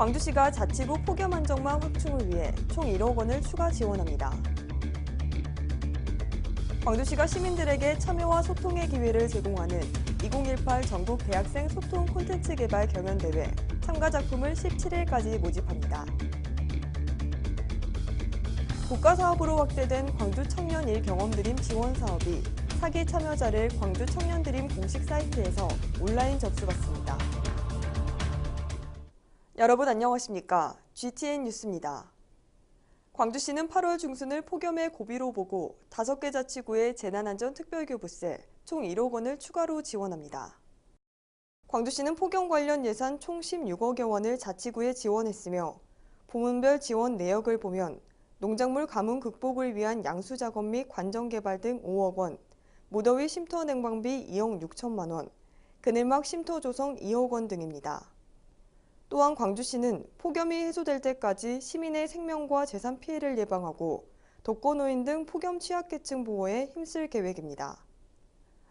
광주시가 자치구 폭염 안정망 확충을 위해 총 1억 원을 추가 지원합니다. 광주시가 시민들에게 참여와 소통의 기회를 제공하는 2018 전국 대학생 소통 콘텐츠 개발 경연대회 참가 작품을 17일까지 모집합니다. 국가사업으로 확대된 광주 청년 일 경험드림 지원 사업이 사기 참여자를 광주 청년드림 공식 사이트에서 온라인 접수받습니다. 여러분 안녕하십니까? GTN 뉴스입니다. 광주시는 8월 중순을 폭염의 고비로 보고 5개 자치구의 재난안전 특별교부세 총 1억 원을 추가로 지원합니다. 광주시는 폭염 관련 예산 총 16억여 원을 자치구에 지원했으며 부문별 지원 내역을 보면 농작물 가뭄 극복을 위한 양수 작업 및 관정 개발 등 5억 원, 무더위 쉼터 냉방비 2억 6천만 원, 그늘막 쉼터 조성 2억 원 등입니다. 또한 광주시는 폭염이 해소될 때까지 시민의 생명과 재산 피해를 예방하고 독거노인 등 폭염 취약계층 보호에 힘쓸 계획입니다.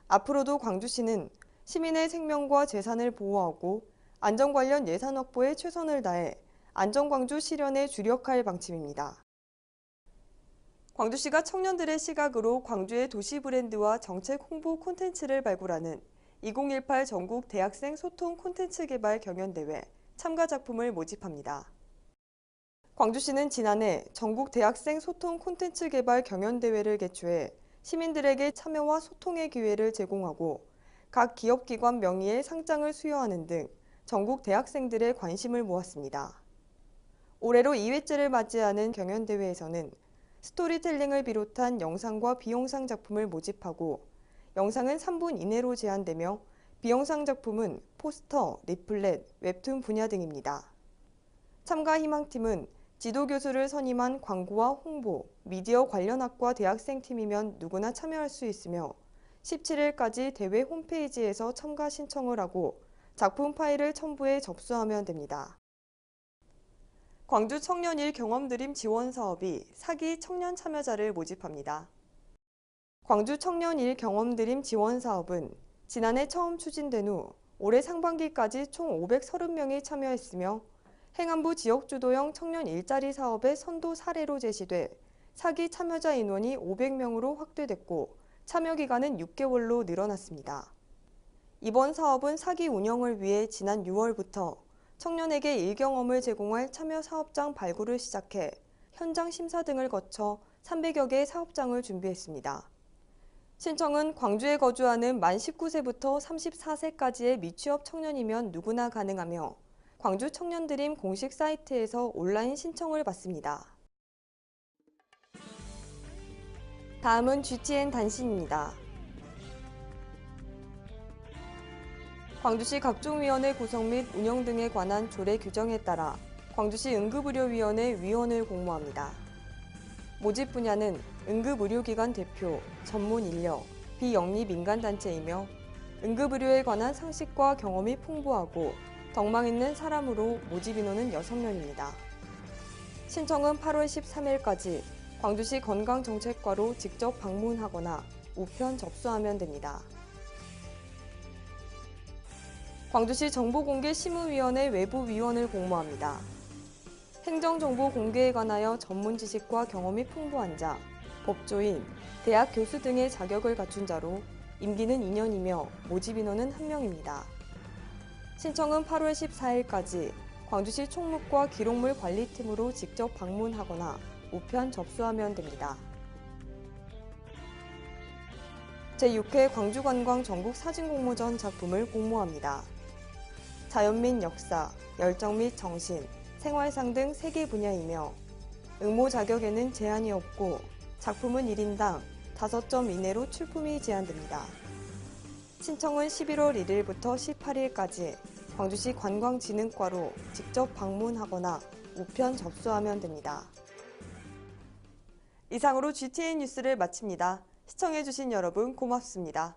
앞으로도 광주시는 시민의 생명과 재산을 보호하고 안전 관련 예산 확보에 최선을 다해 안전광주 실현에 주력할 방침입니다. 광주시가 청년들의 시각으로 광주의 도시 브랜드와 정책 홍보 콘텐츠를 발굴하는 2018 전국 대학생 소통 콘텐츠 개발 경연대회 참가 작품을 모집합니다. 광주시는 지난해 전국 대학생 소통 콘텐츠 개발 경연대회를 개최해 시민들에게 참여와 소통의 기회를 제공하고 각 기업기관 명의의 상장을 수여하는 등 전국 대학생들의 관심을 모았습니다. 올해로 2회째를 맞이하는 경연대회에서는 스토리텔링을 비롯한 영상과 비영상 작품을 모집하고 영상은 3분 이내로 제한되며 비영상 작품은 포스터, 리플렛, 웹툰 분야 등입니다. 참가 희망팀은 지도 교수를 선임한 광고와 홍보, 미디어 관련 학과 대학생팀이면 누구나 참여할 수 있으며 17일까지 대회 홈페이지에서 참가 신청을 하고 작품 파일을 첨부해 접수하면 됩니다. 광주 청년일 경험드림 지원 사업이 사기 청년 참여자를 모집합니다. 광주 청년일 경험드림 지원 사업은 지난해 처음 추진된 후 올해 상반기까지 총 530명이 참여했으며 행안부 지역주도형 청년 일자리 사업의 선도 사례로 제시돼 사기 참여자 인원이 500명으로 확대됐고 참여 기간은 6개월로 늘어났습니다. 이번 사업은 사기 운영을 위해 지난 6월부터 청년에게 일경험을 제공할 참여 사업장 발굴을 시작해 현장 심사 등을 거쳐 300여 개의 사업장을 준비했습니다. 신청은 광주에 거주하는 만 19세부터 34세까지의 미취업 청년이면 누구나 가능하며 광주 청년드림 공식 사이트에서 온라인 신청을 받습니다. 다음은 GTN 단신입니다. 광주시 각종위원회 구성 및 운영 등에 관한 조례 규정에 따라 광주시 응급의료위원회 위원을 공모합니다. 모집 분야는 응급의료기관 대표, 전문 인력, 비영리 민간단체이며 응급의료에 관한 상식과 경험이 풍부하고 덕망 있는 사람으로 모집 인원은 6명입니다. 신청은 8월 13일까지 광주시 건강정책과로 직접 방문하거나 우편 접수하면 됩니다. 광주시 정보공개심의위원회 외부위원을 공모합니다. 행정정보 공개에 관하여 전문 지식과 경험이 풍부한 자, 법조인, 대학 교수 등의 자격을 갖춘 자로 임기는 2년이며 모집 인원은 1명입니다. 신청은 8월 14일까지 광주시 총무과 기록물 관리팀으로 직접 방문하거나 우편 접수하면 됩니다. 제6회 광주관광 전국 사진공모전 작품을 공모합니다. 자연 및 역사, 열정 및 정신, 생활상 등 3개 분야이며 응모 자격에는 제한이 없고 작품은 1인당 5점 이내로 출품이 제한됩니다. 신청은 11월 1일부터 18일까지 광주시 관광진흥과로 직접 방문하거나 우편 접수하면 됩니다. 이상으로 GTN 뉴스를 마칩니다. 시청해주신 여러분 고맙습니다.